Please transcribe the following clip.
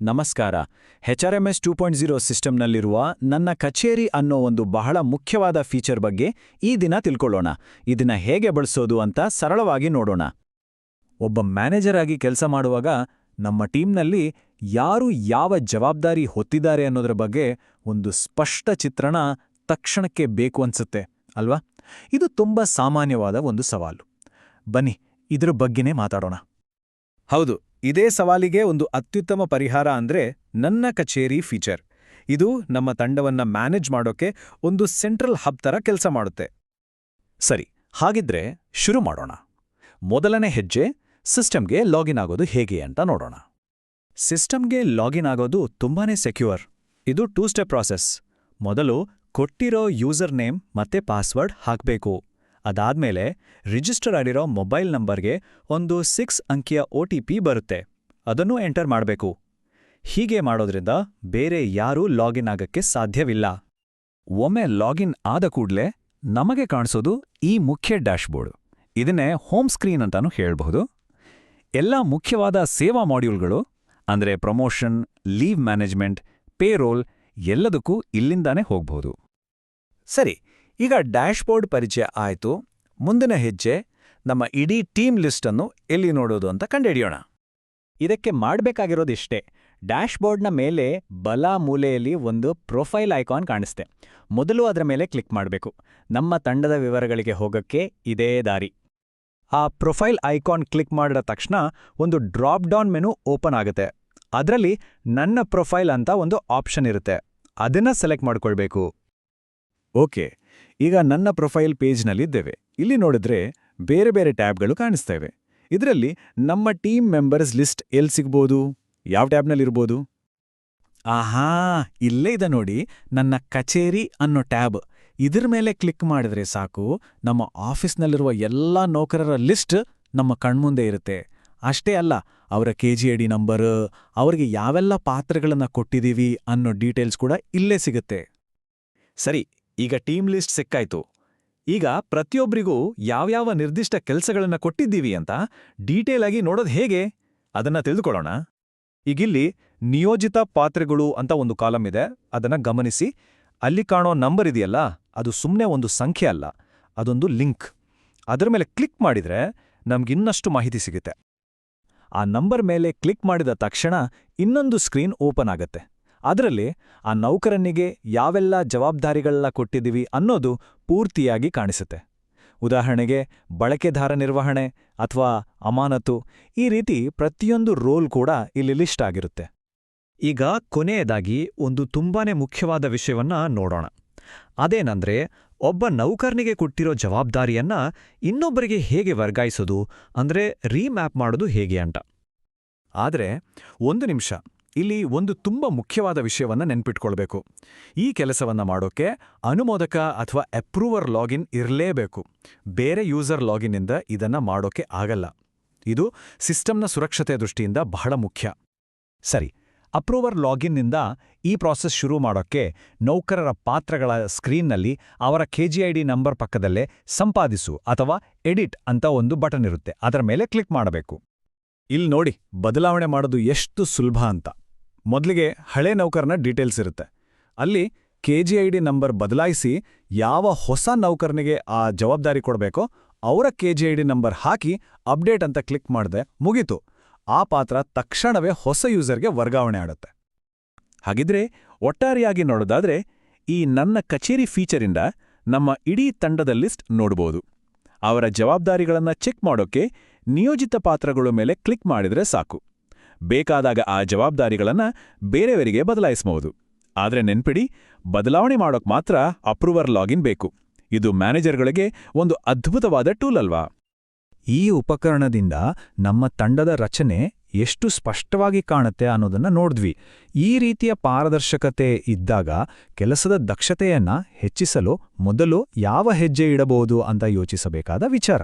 ನಮಸ್ಕಾರ. HRMS two point zero ಸಿಸ್ಟಮ್ನಲ್ಲಿರುವ ನನ್ನ ಕಚೇರಿ ಅನ್ನೋ ಒಂದು ಬಹಳ ಮುಖ್ಯವಾದ ಫೀಚರ್ ಬಗ್ಗೆ ಈ ದಿನ ತಿಳ್ಕೊಳ್ಳೋಣ. ಇದನ್ನ ಹೇಗೆ ಬಳಸೋದು ಅಂತ ಸರಳವಾಗಿ ನೋಡೋಣ. ಒಬ್ಬ ಮ್ಯಾನೇಜರ್ ಆಗಿ ಕೆಲಸ ಮಾಡುವಾಗ ನಮ್ಮ ಟೀಮ್ನಲ್ಲಿ ಯಾರು ಯಾವ ಜವಾಬ್ದಾರಿ ಹೊತ್ತಿದ್ದಾರೆ ಅನ್ನೋದ್ರ ಬಗ್ಗೆ ಒಂದು ಸ್ಪಷ್ಟ ಚಿತ್ರಣ ತಕ್ಷಣಕ್ಕೆ ಬೇಕು ಅನ್ಸುತ್ತೆ, ಅಲ್ವಾ? ಇದು ತುಂಬಾ ಸಾಮಾನ್ಯವಾದ ಒಂದು ಸವಾಲು. ಬನ್ನಿ, ಇದರ ಬಗ್ಗೆನೇ ಮಾತಾಡೋಣ. ಹೌದು. ಇದೇ ಸವಾಲಿಗೆ ಒಂದು ಅತ್ಯುತ್ತಮ ಪರಿಹಾರ ಅಂದ್ರೆ ನನ್ನ ಕಚೇರಿ ಫೀಚರ್ ಇದು ನಮ್ಮ ತಂಡವನ್ನ ಮ್ಯಾನೇಜ್ ಮಾಡೋಕೆ ಒಂದು ಸೆಂಟ್ರಲ್ ಹಬ್ ತರ ಕೆಲಸ ಮಾಡುತ್ತೆ. ಸರಿ, ಹಾಗಿದ್ರೆ ಶುರು ಮಾಡೋಣ. ಮೊದಲನೇ ಹೆಜ್ಜೆ ಸಿಸ್ಟಮ್ಗೆ ಲಾಗಿನ್ ಆಗೋದು ಹೇಗೆ ಅಂತ ನೋಡೋಣ. ಸಿಸ್ಟಮ್ಗೆ ಲಾಗಿನ್ ಆಗೋದು ತುಂಬಾನೇ ಸೆಕ್ಯೂರ್ ಇದು ಟೂ ಸ್ಟೆಪ್ ಪ್ರಾಸೆಸ್ ಮೊದಲು ಕೊಟ್ಟಿರೋ ಯೂಸರ್ ನೇಮ್ ಮತ್ತೆ ಪಾಸ್ವರ್ಡ್ ಹಾಕಬೇಕು. ಅದಾದ್ಮೇಲೆ ರಿಜಿಸ್ಟರ್ ಆಗಿರೋ ಮೊಬೈಲ್ ನಂಬರ್ಗೆ ಒಂದು ಸಿಕ್ಸ್ ಅಂಕಿಯ ಒ ಟಿ ಪಿ ಬರುತ್ತೆ. ಅದನ್ನು ಎಂಟರ್ ಮಾಡಬೇಕು. ಹೀಗೆ ಮಾಡೋದ್ರಿಂದ ಬೇರೆ ಯಾರೂ ಲಾಗಿನ್ ಆಗಕ್ಕೆ ಸಾಧ್ಯವಿಲ್ಲ. ಒಮ್ಮೆ ಲಾಗಿನ್ ಆದ ಕೂಡಲೇ ನಮಗೆ ಕಾಣಿಸೋದು ಈ ಮುಖ್ಯ ಡ್ಯಾಶ್ಬೋರ್ಡ್. ಇದನ್ನೇ ಹೋಮ್ ಸ್ಕ್ರೀನ್ ಅಂತಾನೂ ಹೇಳಬಹುದು. ಎಲ್ಲ ಮುಖ್ಯವಾದ ಸೇವಾ ಮಾಡ್ಯೂಲ್ಗಳು, ಅಂದ್ರೆ ಪ್ರಮೋಷನ್, ಲೀವ್ ಮ್ಯಾನೇಜ್ಮೆಂಟ್, ಪೇರೋಲ್ ಎಲ್ಲದಕ್ಕೂ ಇಲ್ಲಿಂದಾನೇ ಹೋಗ್ಬಹುದು. ಸರಿ ಈಗ ಡ್ಯಾಶ್ಬೋರ್ಡ್ ಪರಿಚಯ ಆಯಿತು. ಮುಂದಿನ ಹೆಜ್ಜೆ ನಮ್ಮ ಇಡೀ ಟೀಮ್ ಲಿಸ್ಟನ್ನು ಎಲ್ಲಿ ನೋಡೋದು ಅಂತ ಕಂಡುಹಿಡಿಯೋಣ ಇದಕ್ಕೆ ಮಾಡ್ಬೇಕಾಗಿರೋದಿಷ್ಟೇ ಡ್ಯಾಶ್ಬೋರ್ಡ್ನ ಮೇಲೆ ಬಲ ಮೂಲೆಯಲ್ಲಿ ಒಂದು ಪ್ರೊಫೈಲ್ ಐಕಾನ್ ಕಾಣಿಸ್ತೆ. ಮೊದಲು ಅದರ ಮೇಲೆ ಕ್ಲಿಕ್ ಮಾಡಬೇಕು. ನಮ್ಮ ತಂಡದ ವಿವರಗಳಿಗೆ ಹೋಗಕ್ಕೆ ಇದೇ ದಾರಿ. ಆ ಪ್ರೊಫೈಲ್ ಐಕಾನ್ ಕ್ಲಿಕ್ ಮಾಡಿದ ತಕ್ಷಣ ಒಂದು ಡ್ರಾಪ್ ಡೌನ್ ಮೆನು ಓಪನ್ ಆಗುತ್ತೆ. ಅದರಲ್ಲಿ ನನ್ನ ಪ್ರೊಫೈಲ್ ಅಂತ ಒಂದು ಆಪ್ಷನ್ ಇರುತ್ತೆ. ಅದನ್ನ ಸೆಲೆಕ್ಟ್ ಮಾಡ್ಕೊಳ್ಬೇಕು. ಓಕೆ. ಈಗ ನನ್ನ ಪ್ರೊಫೈಲ್ ಪೇಜ್ನಲ್ಲಿದ್ದೇವೆ. ಇಲ್ಲಿ ನೋಡಿದ್ರೆ ಬೇರೆ ಬೇರೆ ಟ್ಯಾಬ್ಗಳು ಕಾಣಿಸ್ತೇವೆ. ಇದರಲ್ಲಿ ನಮ್ಮ ಟೀಮ್ ಮೆಂಬರ್ಸ್ ಲಿಸ್ಟ್ ಎಲ್ಲಿ ಸಿಗ್ಬೋದು? ಯಾವ ಟ್ಯಾಬ್ನಲ್ಲಿರ್ಬೋದು ಆಹಾ, ಇಲ್ಲೇ ಇದೆ ನೋಡಿ. ನನ್ನ ಕಚೇರಿ ಅನ್ನೋ ಟ್ಯಾಬ್. ಇದರ ಮೇಲೆ ಕ್ಲಿಕ್ ಮಾಡಿದ್ರೆ ಸಾಕು, ನಮ್ಮ ಆಫೀಸ್ನಲ್ಲಿರುವ ಎಲ್ಲ ನೌಕರರ ಲಿಸ್ಟ್ ನಮ್ಮ ಕಣ್ಮುಂದೆ ಇರುತ್ತೆ. ಅಷ್ಟೇ ಅಲ್ಲ, ಅವರ K G I D number, ಅವರಿಗೆ ಯಾವೆಲ್ಲ ಪಾತ್ರಗಳನ್ನು ಕೊಟ್ಟಿದ್ದೀವಿ ಅನ್ನೋ ಡೀಟೇಲ್ಸ್ ಕೂಡ ಇಲ್ಲೇ ಸಿಗುತ್ತೆ. ಸರಿ ಈಗ ಟೀಮ್ ಲಿಸ್ಟ್ ಸಿಕ್ಕಾಯ್ತು. ಈಗ ಪ್ರತಿಯೊಬ್ಬರಿಗೂ ಯಾವ್ಯಾವ ನಿರ್ದಿಷ್ಟ ಕೆಲಸಗಳನ್ನ ಕೊಟ್ಟಿದ್ದೀವಿ ಅಂತ ಡೀಟೇಲ್ ಆಗಿ ನೋಡೋದು ಹೇಗೆ? ಅದನ್ನ ತಿಳಿದುಕೊಳ್ಳೋಣ. ಈಗಿಲ್ಲಿ ನಿಯೋಜಿತ ಪಾತ್ರೆಗಳು ಅಂತ ಒಂದು ಕಾಲಂ ಇದೆ. ಅದನ್ನ ಗಮನಿಸಿ. ಅಲ್ಲಿ ಕಾಣೋ ನಂಬರ್ ಇದೆಯಲ್ಲ? ಅದು ಸುಮ್ಮನೆ ಒಂದು ಸಂಖ್ಯೆ ಅಲ್ಲ. ಅದೊಂದು ಲಿಂಕ್. ಅದರ ಮೇಲೆ ಕ್ಲಿಕ್ ಮಾಡಿದ್ರೆ ನಮಗಿನ್ನಷ್ಟು ಮಾಹಿತಿ ಸಿಗುತ್ತೆ. ಆ ನಂಬರ್ ಮೇಲೆ ಕ್ಲಿಕ್ ಮಾಡಿದ ತಕ್ಷಣ ಇನ್ನೊಂದು ಸ್ಕ್ರೀನ್ ಓಪನ್ ಆಗತ್ತೆ. ಅದರಲ್ಲಿ ಆ ನೌಕರನಿಗೆ ಯಾವೆಲ್ಲ ಜವಾಬ್ದಾರಿಗಳನ್ನ ಕೊಟ್ಟಿದ್ದೀವಿ ಅನ್ನೋದು ಪೂರ್ತಿಯಾಗಿ ಕಾಣಿಸುತ್ತೆ. ಉದಾಹರಣೆಗೆ ಬಳಕೆದಾರ ನಿರ್ವಹಣೆ ಅಥವಾ ಅಮಾನತು ಈ ರೀತಿ ಪ್ರತಿಯೊಂದು ರೋಲ್ ಕೂಡ ಇಲ್ಲಿ ಲಿಸ್ಟ್ ಆಗಿರುತ್ತೆ. ಈಗ ಕೊನೆಯದಾಗಿ ಒಂದು ತುಂಬಾನೇ ಮುಖ್ಯವಾದ ವಿಷಯವನ್ನ ನೋಡೋಣ. ಅದೇನಂದ್ರೆ ಒಬ್ಬ ನೌಕರನಿಗೆ ಕೊಟ್ಟಿರೋ ಜವಾಬ್ದಾರಿಯನ್ನ ಇನ್ನೊಬ್ಬರಿಗೆ ಹೇಗೆ ವರ್ಗಾಯಿಸೋದು ಅಂದ್ರೆ ರೀಮ್ಯಾಪ್ ಮಾಡೋದು ಹೇಗೆ ಅಂತ. ಆದರೆ ಒಂದು ನಿಮಿಷ. ಇಲ್ಲಿ ಒಂದು ತುಂಬ ಮುಖ್ಯವಾದ ವಿಷಯವನ್ನು ನೆನ್ಪಿಟ್ಕೊಳ್ಬೇಕು. ಈ ಕೆಲಸವನ್ನ ಮಾಡೋಕೆ ಅನುಮೋದಕ ಅಥವಾ ಅಪ್ರೂವರ್ ಲಾಗಿನ್ ಇರಲೇಬೇಕು. ಬೇರೆ ಯೂಸರ್ ಲಾಗಿನ್ನಿಂದ ಇದನ್ನ ಮಾಡೋಕೆ ಆಗಲ್ಲ. ಇದು ಸಿಸ್ಟಮ್ನ ಸುರಕ್ಷತೆ ದೃಷ್ಟಿಯಿಂದ ಬಹಳ ಮುಖ್ಯ. ಸರಿ ಅಪ್ರೂವರ್ ಲಾಗಿನ್ನಿಂದ ಈ ಪ್ರಾಸೆಸ್ ಶುರು ಮಾಡೋಕ್ಕೆ ನೌಕರರ ಪಾತ್ರಗಳ ಸ್ಕ್ರೀನ್ನಲ್ಲಿ ಅವರ ಕೆಜಿಐಡಿ ನಂಬರ್ ಪಕ್ಕದಲ್ಲೇ ಸಂಪಾದಿಸು ಅಥವಾ ಎಡಿಟ್ ಅಂತ ಒಂದು ಬಟನ್ ಇರುತ್ತೆ. ಅದರ ಮೇಲೆ ಕ್ಲಿಕ್ ಮಾಡಬೇಕು. ಇಲ್ಲಿ ನೋಡಿ ಬದಲಾವಣೆ ಮಾಡೋದು ಎಷ್ಟು ಸುಲಭ ಅಂತ. ಮೊದಲಿಗೆ ಹಳೆ ನೌಕರನ ಡೀಟೇಲ್ಸ್ ಇರುತ್ತೆ. ಅಲ್ಲಿ K G I D number ಬದಲಾಯಿಸಿ ಯಾವ ಹೊಸ ನೌಕರನಿಗೆ ಆ ಜವಾಬ್ದಾರಿ ಕೊಡಬೇಕೋ ಅವರ ಡಿ ನಂಬರ್ ಹಾಕಿ ಅಪ್ಡೇಟ್ ಅಂತ ಕ್ಲಿಕ್ ಮಾಡಿದೆ ಮುಗೀತು. ಆ ಪಾತ್ರ ತಕ್ಷಣವೇ ಹೊಸ ಯೂಸರ್ಗೆ ವರ್ಗಾವಣೆ ಆಡುತ್ತೆ. ಹಾಗಿದ್ರೆ ಒಟ್ಟಾರೆಯಾಗಿ ನೋಡೋದಾದ್ರೆ ಈ ನನ್ನ ಕಚೇರಿ ಫೀಚರಿಂದ ನಮ್ಮ ಇಡೀ ತಂಡದ ಲಿಸ್ಟ್ ನೋಡ್ಬೋದು. ಅವರ ಜವಾಬ್ದಾರಿಗಳನ್ನ ಚೆಕ್ ಮಾಡೋಕೆ ನಿಯೋಜಿತ ಪಾತ್ರಗಳ ಮೇಲೆ ಕ್ಲಿಕ್ ಮಾಡಿದ್ರೆ ಸಾಕು. ಬೇಕಾದಾಗ ಆ ಜವಾಬ್ದಾರಿಗಳನ್ನ ಬೇರೆಯವರಿಗೆ ಬದಲಾಯಿಸಬಹುದು. ಆದರೆ ನೆನ್ಪಿಡಿ, ಬದಲಾವಣೆ ಮಾಡೋಕ್ ಮಾತ್ರ ಅಪ್ರೂವರ್ ಲಾಗಿನ್ ಬೇಕು. ಇದು ಮ್ಯಾನೇಜರ್ಗಳಿಗೆ ಒಂದು ಅದ್ಭುತವಾದ ಟೂಲ್ ಅಲ್ವಾ? ಈ ಉಪಕರಣದಿಂದ ನಮ್ಮ ತಂಡದ ರಚನೆ ಎಷ್ಟು ಸ್ಪಷ್ಟವಾಗಿ ಕಾಣುತ್ತೆ ಅನ್ನೋದನ್ನ ನೋಡಿದ್ವಿ. ಈ ರೀತಿಯ ಪಾರದರ್ಶಕತೆ ಇದ್ದಾಗ ಕೆಲಸದ ದಕ್ಷತೆಯನ್ನ ಹೆಚ್ಚಿಸಲು ಮೊದಲು ಯಾವ ಹೆಜ್ಜೆ ಇಡಬಹುದು ಅಂತ ಯೋಚಿಸಬೇಕಾದ ವಿಚಾರ.